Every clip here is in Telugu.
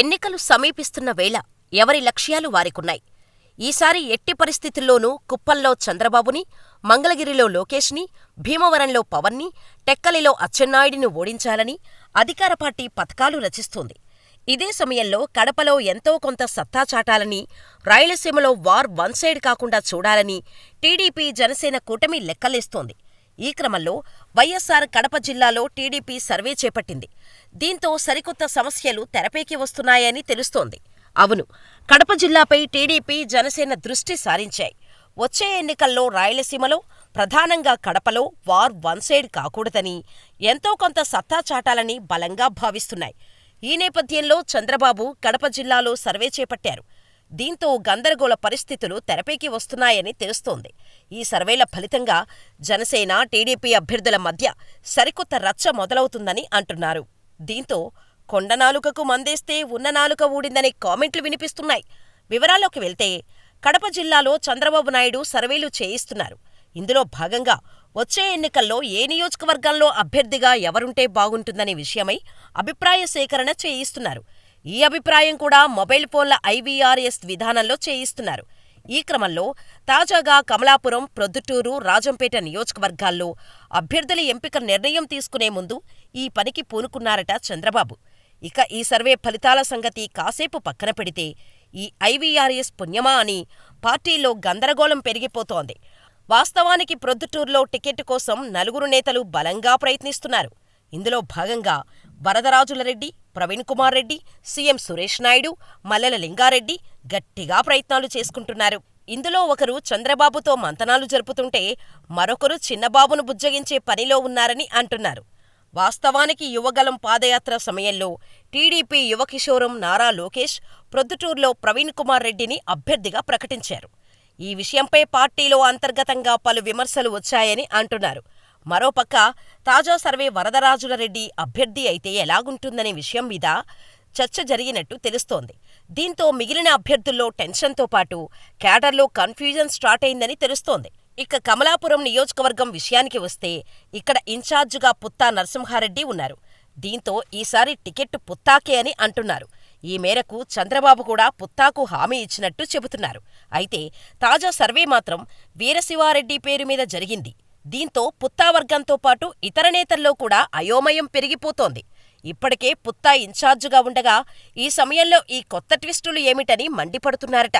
ఎన్నికలు సమీపిస్తున్న వేళ ఎవరి లక్ష్యాలు వారికున్నాయి. ఈసారి ఎట్టి పరిస్థితుల్లోనూ కుప్పంలో చంద్రబాబుని, మంగళగిరిలో లోకేష్ని, భీమవరంలో పవన్ని, టెక్కలిలో అచ్చెన్నాయుడిని ఓడించాలని అధికార పార్టీ పథకాలు రచిస్తోంది. ఇదే సమయంలో కడపలో ఎంతో కొంత సత్తా చాటాలని, రాయలసీమలో వార్ వన్ సైడ్ కాకుండా చూడాలని టీడీపీ జనసేన కూటమి లెక్కలేస్తోంది. ఈ క్రమంలో వైఎస్సార్ కడప జిల్లాలో టీడీపీ సర్వే చేపట్టింది. దీంతో సరికొత్త సమస్యలు తెరపైకి వస్తున్నాయని తెలుస్తోంది. అవును, కడప జిల్లాపై టీడీపీ, జనసేన దృష్టి సారించాయి. వచ్చే ఎన్నికల్లో రాయలసీమలో, ప్రధానంగా కడపలో వార్ వన్ సైడ్ కాకూడదని, ఎంతో కొంత సత్తా చాటాలని బలంగా భావిస్తున్నాయి. ఈ నేపథ్యంలో చంద్రబాబు కడప జిల్లాలో సర్వే చేపట్టారు. దీంతో గందరగోళ పరిస్థితులు తెరపైకి వస్తున్నాయని తెలుస్తోంది. ఈ సర్వేల ఫలితంగా జనసేన, టీడీపీ అభ్యర్థుల మధ్య సరికొత్త రచ్చ మొదలవుతుందని అంటున్నారు. దీంతో కొండ నాలుకకు మందేస్తే ఉన్న నాలుక ఊడిందనే కామెంట్లు వినిపిస్తున్నాయి. వివరాల్లోకి వెళ్తే కడప జిల్లాలో చంద్రబాబు నాయుడు సర్వేలు చేయిస్తున్నారు. ఇందులో భాగంగా వచ్చే ఎన్నికల్లో ఏ నియోజకవర్గంలో అభ్యర్థిగా ఎవరుంటే బాగుంటుందనే విషయమై అభిప్రాయ సేకరణ చేయిస్తున్నారు. ఈ అభిప్రాయం కూడా మొబైల్ ఫోన్ల ఐవీఆర్ఎస్ విధానంలో చేయిస్తున్నారు. ఈ క్రమంలో తాజాగా కమలాపురం, ప్రొద్దుటూరు, రాజంపేట నియోజకవర్గాల్లో అభ్యర్థుల ఎంపిక నిర్ణయం తీసుకునే ముందు ఈ పనికి పూనుకున్నారట చంద్రబాబు. ఇక ఈ సర్వే ఫలితాల సంగతి కాసేపు పక్కన పెడితే ఈ ఐవీఆర్ఎస్ పుణ్యమా అని పార్టీలో గందరగోళం పెరిగిపోతోంది. వాస్తవానికి ప్రొద్దుటూరులో టికెట్ కోసం నలుగురు నేతలు బలంగా ప్రయత్నిస్తున్నారు. ఇందులో భాగంగా వరదరాజులరెడ్డి, ప్రవీణ్ కుమార్ రెడ్డి, సీఎం సురేష్ నాయుడు, మల్లెల లింగారెడ్డి గట్టిగా ప్రయత్నాలు చేసుకుంటున్నారు. ఇందులో ఒకరు చంద్రబాబుతో మంతనాలు జరుపుతుంటే మరొకరు చిన్నబాబును బుజ్జగించే పనిలో ఉన్నారని అంటున్నారు. వాస్తవానికి యువగలం పాదయాత్ర సమయంలో టీడీపీ యువకిశోరం నారా లోకేష్ ప్రొద్దుటూరులో ప్రవీణ్ కుమార్ రెడ్డిని అభ్యర్థిగా ప్రకటించారు. ఈ విషయంపై పార్టీలో అంతర్గతంగా పలు విమర్శలు వచ్చాయని అంటున్నారు. మరోపక్క తాజా సర్వే వరదరాజులరెడ్డి అభ్యర్థి అయితే ఎలాగుంటుందనే విషయం మీద చర్చ జరిగినట్టు తెలుస్తోంది. దీంతో మిగిలిన అభ్యర్థుల్లో టెన్షన్తో పాటు క్యాడర్లో కన్ఫ్యూజన్ స్టార్ట్ అయిందని తెలుస్తోంది. ఇక కమలాపురం నియోజకవర్గం విషయానికి వస్తే ఇక్కడ ఇన్ఛార్జ్గా పుత్తా నరసింహారెడ్డి ఉన్నారు. దీంతో ఈసారి టికెట్ పుత్తాకే అని అంటున్నారు. ఈ మేరకు చంద్రబాబు కూడా పుత్తాకు హామీ ఇచ్చినట్టు చెబుతున్నారు. అయితే తాజా సర్వే మాత్రం వీరశివారెడ్డి పేరు మీద జరిగింది. దీంతో పుత్తా వర్గంతో పాటు ఇతర నేతల్లో కూడా అయోమయం పెరిగిపోతోంది. ఇప్పటికే పుత్తా ఇన్ఛార్జిగా ఉండగా ఈ సమయంలో ఈ కొత్త ట్విస్టులు ఏమిటని మండిపడుతున్నారట.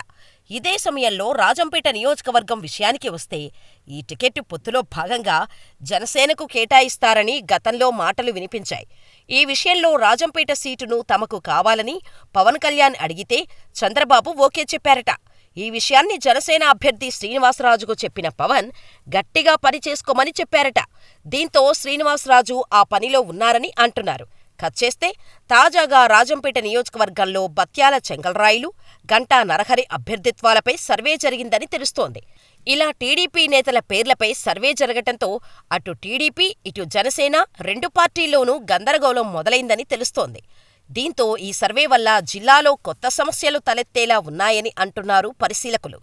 ఇదే సమయంలో రాజంపేట నియోజకవర్గం విషయానికి వస్తే ఈ టికెట్ పొత్తులో భాగంగా జనసేనకు కేటాయిస్తారని గతంలో మాటలు వినిపించాయి. ఈ విషయంలో రాజంపేట సీటును తమకు కావాలని పవన్ కళ్యాణ్ అడిగితే చంద్రబాబు ఓకే చెప్పారట. ఈ విషయాన్ని జనసేన అభ్యర్థి శ్రీనివాసరాజుకు చెప్పిన పవన్ గట్టిగా పని చేసుకోమని చెప్పారట. దీంతో శ్రీనివాసరాజు ఆ పనిలో ఉన్నారని అంటున్నారు. కచ్చేస్తే తాజాగా రాజంపేట నియోజకవర్గంలో బత్యాల చెంగల్రాయులు, గంటా నరహరి అభ్యర్థిత్వాలపై సర్వే జరిగిందని తెలుస్తోంది. ఇలా టీడీపీ నేతల పేర్లపై సర్వే జరగటంతో అటు టీడీపీ, ఇటు జనసేన రెండు పార్టీల్లోనూ గందరగోళం మొదలైందని తెలుస్తోంది. దీంతో ఈ సర్వే వల్ల జిల్లాలో కొత్త సమస్యలు తలెత్తేలా ఉన్నాయని అంటున్నారు పరిశీలకులు.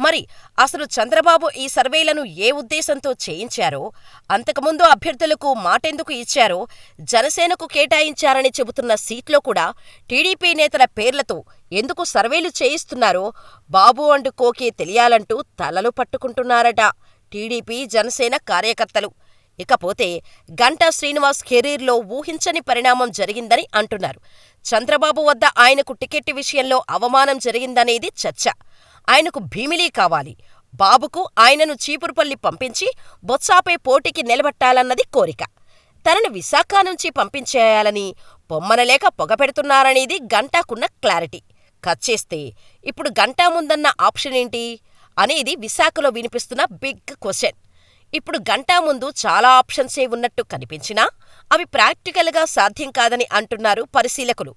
మరి అసలు చంద్రబాబు ఈ సర్వేలను ఏ ఉద్దేశంతో చేయించారో, అంతకుముందు అభ్యర్థులకు మాటెందుకు ఇచ్చారో, జనసేనకు కేటాయించారని చెబుతున్న సీట్లో కూడా టీడీపీ నేతల పేర్లతో ఎందుకు సర్వేలు చేయిస్తున్నారో బాబు అండ్ కోకే తెలియాలంటూ తలలు పట్టుకుంటున్నారట టీడీపీ, జనసేన కార్యకర్తలు. ఇకపోతే గంటా శ్రీనివాస్ కెరీర్లో ఊహించని పరిణామం జరిగిందని అంటున్నారు. చంద్రబాబు వద్ద ఆయనకు టికెట్ విషయంలో అవమానం జరిగిందనేది చర్చ. ఆయనకు భీమిలీ కావాలి. బాబుకు ఆయనను చీపురుపల్లి పంపించి బొత్సాపై పోటీకి నిలబెట్టాలన్నది కోరిక. తనను విశాఖ నుంచి పంపించేయాలని పొమ్మనలేక పొగపెడుతున్నారనేది గంటాకున్న క్లారిటీ. కచ్చేస్తే ఇప్పుడు గంటా ముందన్న ఆప్షనేంటి అనేది విశాఖలో వినిపిస్తున్న బిగ్ క్వశ్చన్. ఇప్పుడు గంటా ముందు చాలా ఆప్షన్సే ఉన్నట్టు కనిపించినా అవి ప్రాక్టికల్గా సాధ్యం కాదని అంటున్నారు పరిశీలకులు.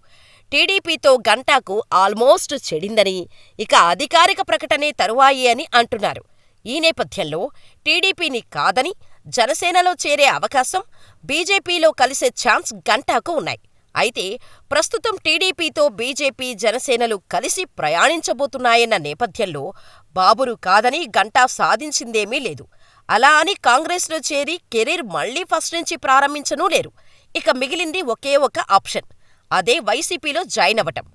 టీడీపీతో గంటాకు ఆల్మోస్ట్ చెడిందని, ఇక అధికారిక ప్రకటనే తరువాయి అని అంటున్నారు. ఈ నేపథ్యంలో టీడీపీని కాదని జనసేనలో చేరే అవకాశం, బీజేపీలో కలిసే ఛాన్స్ గంటాకు ఉన్నాయి. అయితే ప్రస్తుతం టీడీపీతో బీజేపీ, జనసేనలు కలిసి ప్రయాణించబోతున్నాయన్న నేపథ్యంలో బాబును కాదని గంటా సాధించిందేమీ లేదు. అలా అని కాంగ్రెస్లో చేరి కెరీర్ మళ్ళీ ఫస్ట్ నుంచి ప్రారంభించనూ లేరు. ఇక మిగిలింది ఒకే ఒక ఆప్షన్. అదే వైసీపీలో జాయిన్ అవ్వటం.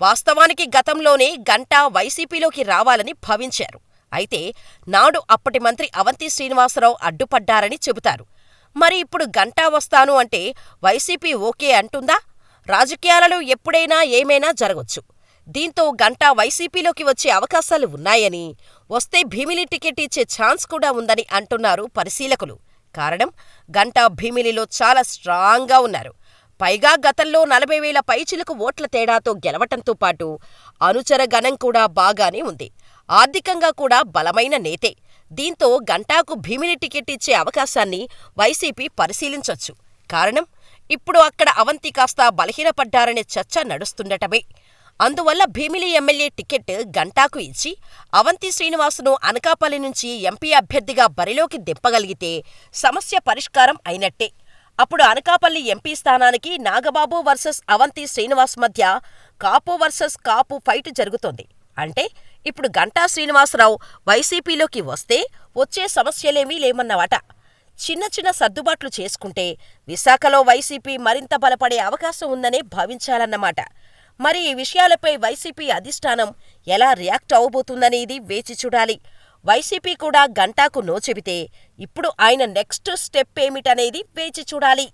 వాస్తవానికి గతంలోనే గంటా వైసీపీలోకి రావాలని భావించారు. అయితే నాడు అప్పటి మంత్రి అవంతి శ్రీనివాసరావు అడ్డుపడ్డారని చెబుతారు. మరి ఇప్పుడు గంటా వస్తాను అంటే వైసీపీ ఓకే అంటుందా? రాజకీయాలలో ఎప్పుడైనా ఏమైనా జరగొచ్చు. దీంతో గంటా వైసీపీలోకి వచ్చే అవకాశాలు ఉన్నాయని, వస్తే భీమిలి టికెట్ ఇచ్చే ఛాన్స్ కూడా ఉందని అంటున్నారు పరిశీలకులు. కారణం గంటా భీమిలిలో చాలా స్ట్రాంగ్గా ఉన్నారు. పైగా గతంలో నలభై వేల పైచిలకు ఓట్ల తేడాతో గెలవటంతో పాటు అనుచర గణం కూడా బాగానే ఉంది. ఆర్థికంగా కూడా బలమైన నేతే. దీంతో గంటాకు భీమిలి టికెట్ ఇచ్చే అవకాశాన్ని వైసీపీ పరిశీలించొచ్చు. కారణం ఇప్పుడు అక్కడ అవంతి కాస్త బలహీనపడ్డారనే చర్చ నడుస్తుండటమే. అందువల్ల భీమిలి ఎమ్మెల్యే టికెట్ గంటాకు ఇచ్చి అవంతి శ్రీనివాస్ను అనకాపల్లి నుంచి ఎంపీ అభ్యర్థిగా బరిలోకి దింపగలిగితే సమస్య పరిష్కారం అయినట్టే. అప్పుడు అనకాపల్లి ఎంపీ స్థానానికి నాగబాబు వర్సెస్ అవంతి శ్రీనివాస్ మధ్య కాపు వర్సెస్ కాపు ఫైట్ జరుగుతోంది. అంటే ఇప్పుడు గంటా శ్రీనివాసరావు వైసీపీలోకి వస్తే వచ్చే సమస్యలేమీ లేవన్నమాట. చిన్న చిన్న సర్దుబాట్లు చేసుకుంటే విశాఖలో వైసీపీ మరింత బలపడే అవకాశం ఉందనే భావించాలన్నమాట. మరి ఈ విషయాలపై వైసీపీ అధిష్టానం ఎలా రియాక్ట్ అవబోతుందనేది వేచి చూడాలి. వైసీపీ కూడా గంటాకు నో చెబితే ఇప్పుడు ఆయన నెక్స్ట్ స్టెప్ ఏమిటనేది వేచి చూడాలి.